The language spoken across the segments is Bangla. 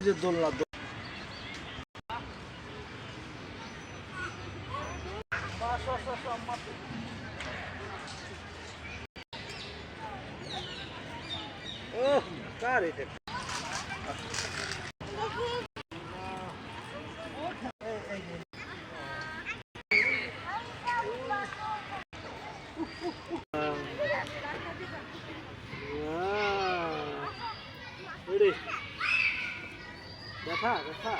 যে দোলনা দোল- ওহ, কার এটা? আহ, এরে। দেখা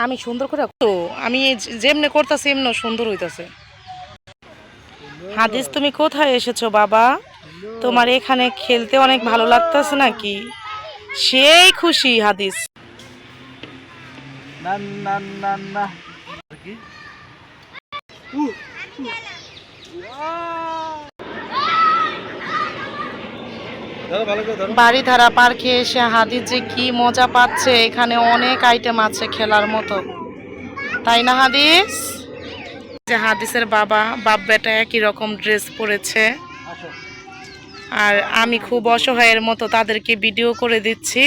আমি সুন্দর করে তো আমি যেমনে করতেছি এমন সুন্দর হইতাছে। হাদিস তুমি কোথায় এসেছ, বাবা? তোমার এখানে খেলতে অনেক ভালো লাগতেছে নাকি? সেই খুশি হাদিস। না না না না কি উ, উ। আহ! ধরো ভালো করে ধরো বাড়িধারা পার্কে এসে হাদিস যে কি মজা পাচ্ছে এখানে অনেক আইটেম আছে খেলার মতো। তাই না হাদিস? যে হাদিসের বাবা বাপ বেটা একই রকম ড্রেস পরেছে। আর আমি খুব অসহায়ের মতো তাদেরকে ভিডিও করে দিচ্ছি।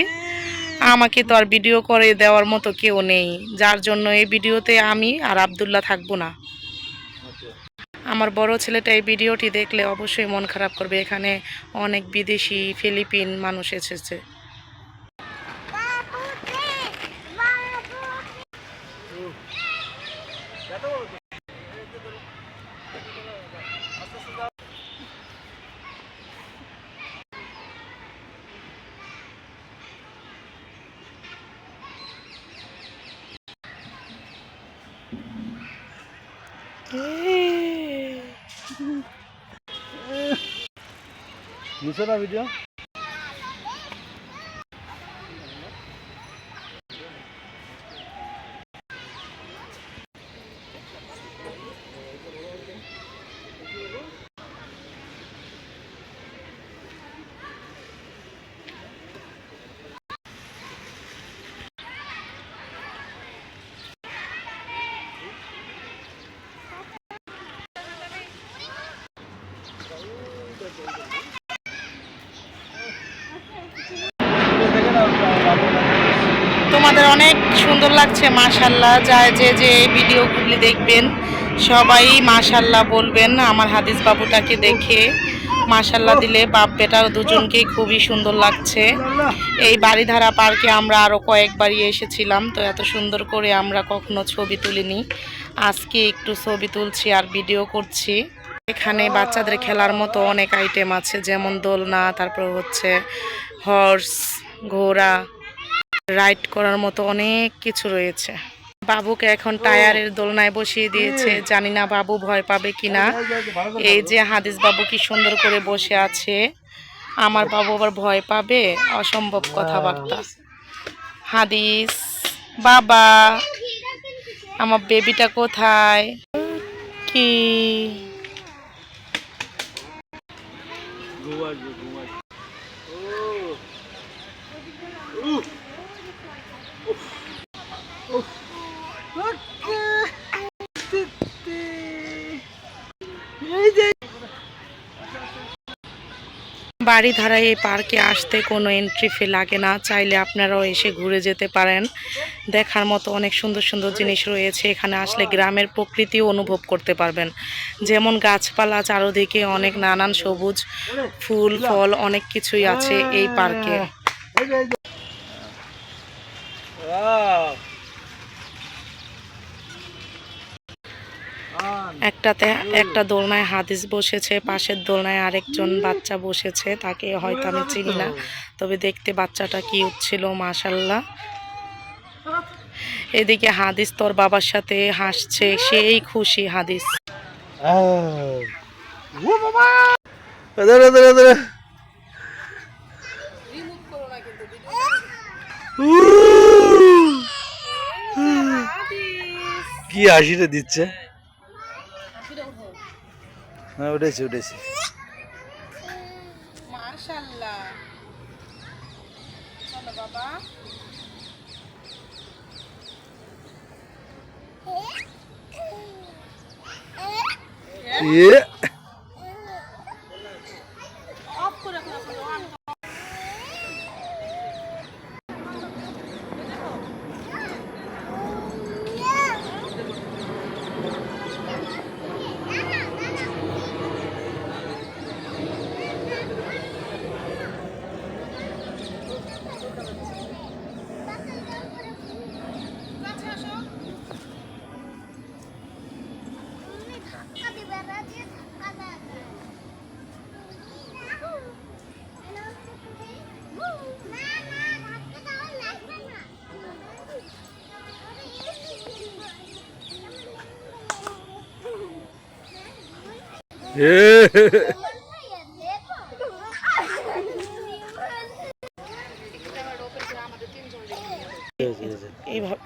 আমাকে তো আর ভিডিও করে দেওয়ার মতো কেউ নেই। যার জন্য এই ভিডিওতে আমি আর আবদুল্লাহ থাকব না। আমার বড় ছেলেটা এই ভিডিওটি দেখলে অবশ্যই মন খারাপ করবে। এখানে অনেক বিদেশি, ফিলিপিন মানুষ এসেছে। নিচে না ভিডিও দেখে না বাবু তোমাদের অনেক সুন্দর লাগছে মাশাল্লাহ যে যে এই ভিডিওগুলি দেখবেন, সবাই মাশাল্লাহ বলবেন, আমার হাদিস বাবুটাকে দেখে মাশাল্লাহ দিলে বাপ বেটা দুজনকেই খুবই সুন্দর লাগছে। এই বাড়িধারা পার্কে আমরা আরও কয়েকবারই এসেছিলাম, তো এত সুন্দর করে আমরা কখনো ছবি তুলিনি। আজকে একটু ছবি তুলছি আর ভিডিও করছি। এখানে বাচ্চাদের খেলার মতো অনেক আইটেম আছে, যেমন দোলনা, তারপর হচ্ছে হর্স ঘোড়া রাইড করার মতো অনেক কিছু রয়েছে। বাবুকে এখন টায়ারের দোলনায় বসিয়ে দিয়েছে। জানি না বাবু ভয় পাবে কিনা। এই যে হাদিস বাবু কি সুন্দর করে বসে আছে। আমার বাবু আবার ভয় পাবে। অসম্ভব কথাবার্তা। হাদিস বাবা আমার বেবিটা কোথায়? কি? বাড়ি ধারায় এই পার্কে আসতে কোনো এন্ট্রি ফি লাগে না। চাইলে আপনারাও এসে ঘুরে যেতে পারেন। দেখার মতো অনেক সুন্দর সুন্দর জিনিস রয়েছে। এখানে আসলে গ্রামের প্রকৃতিও অনুভব করতে পারবেন। যেমন গাছপালা চারোদিকে অনেক নানান সবুজ ফুল ফল অনেক কিছুই আছে এই পার্কে। একটাতে একটা দোলনায় হাদিস বসেছে পাশের দোলনায় আরেকজন বাচ্চা বসেছে তাকে হয়তো আমি চিনি না। তবে দেখতে বাচ্চাটা কি ছিল মাশাল্লাহ এদিকে হাদিস তোর বাবার সাথে হাসছে সেই খুশি হাদিস। আহ। ও বাবা! ধরে ধরে ধরে কি হাসিটা দিচ্ছে? হ্যাঁ উঠেছি উঠেছি মাশাআল্লাহ চলো বাবা ইয়ে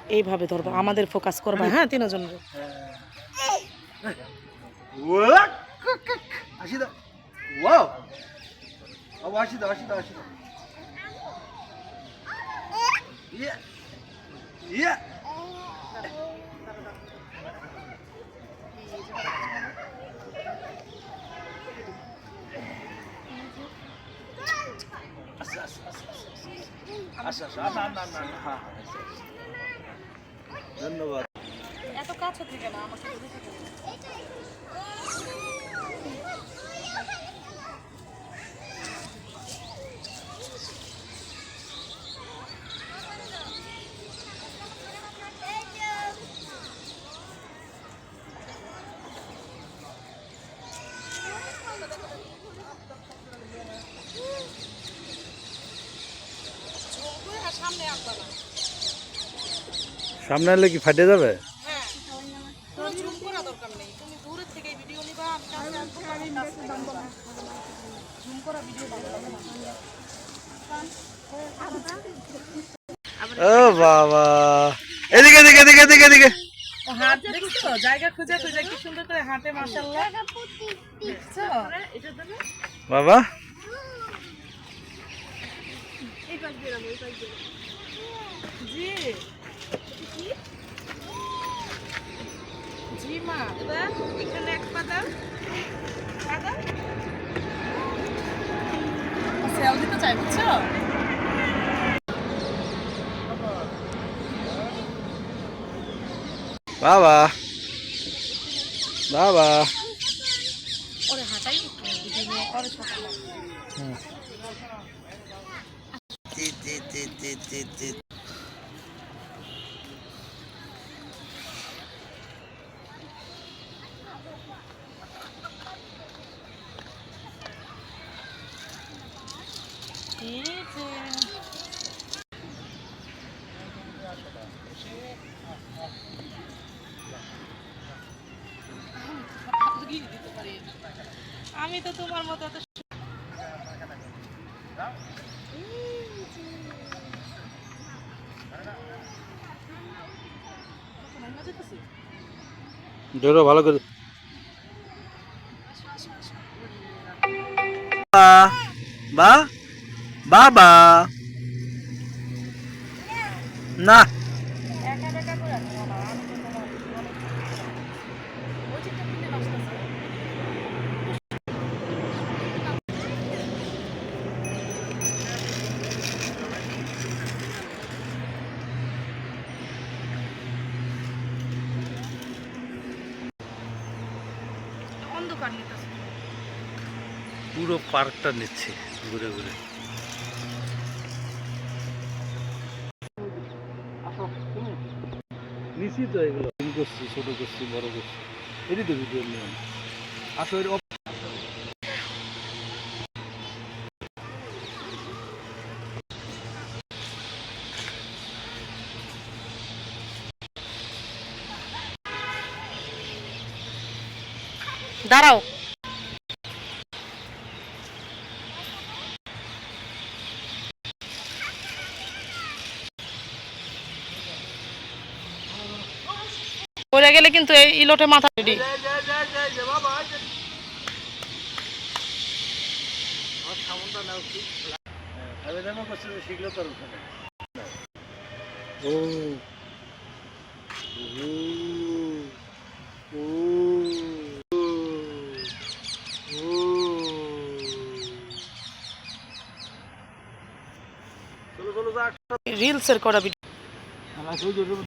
এইভাবে ধরবা আমাদের ফোকাস করবা হ্যাঁ তিনজন আসি আচ্ছা আচ্ছা আচ্ছা আচ্ছা আচ্ছা আচ্ছা না হ্যাঁ ধন্যবাদ এত কাছে থেকে না আমাকে সামনে আসবা না সামনে এলে কি ফাটে যাবে হ্যাঁ তোর জুম করা দরকার নেই তুমি দূরের থেকে ভিডিও নিবা আমি কাছে আসব তখন কাছ থেকে নিবা। জুম করা ভিডিও ভালো লাগে না ও বাবা। এদিকে এদিকে এদিকে এদিকে এদিকে। দেখছ? জায়গা খুঁজে খুঁজে কি সুন্দর করে হাঁটে মাশাআল্লাহ। দেখছ বাবা। জি। মা এখানে এক পাতা পাতা সেল দিতে চাই বুঝছ? বাবা। বাবা। ওরে হাঁটাই ওরে সকালে। আমি তো তোমার মতো এত ধরো ভালো করে বা। বাবা। না। পুরো পার্কটা নিচ্ছে ঘুরে ঘুরে। নিচ্ছি তো এগুলো। করছি ছোটো করছি বড় করছি। এটি তো ভিডিও নিয়ম আসলে দাঁড়াও। গেলে কিন্তু এই ইলোটে মাথা রেডি। ও যাক রিলসের করা ভিডিও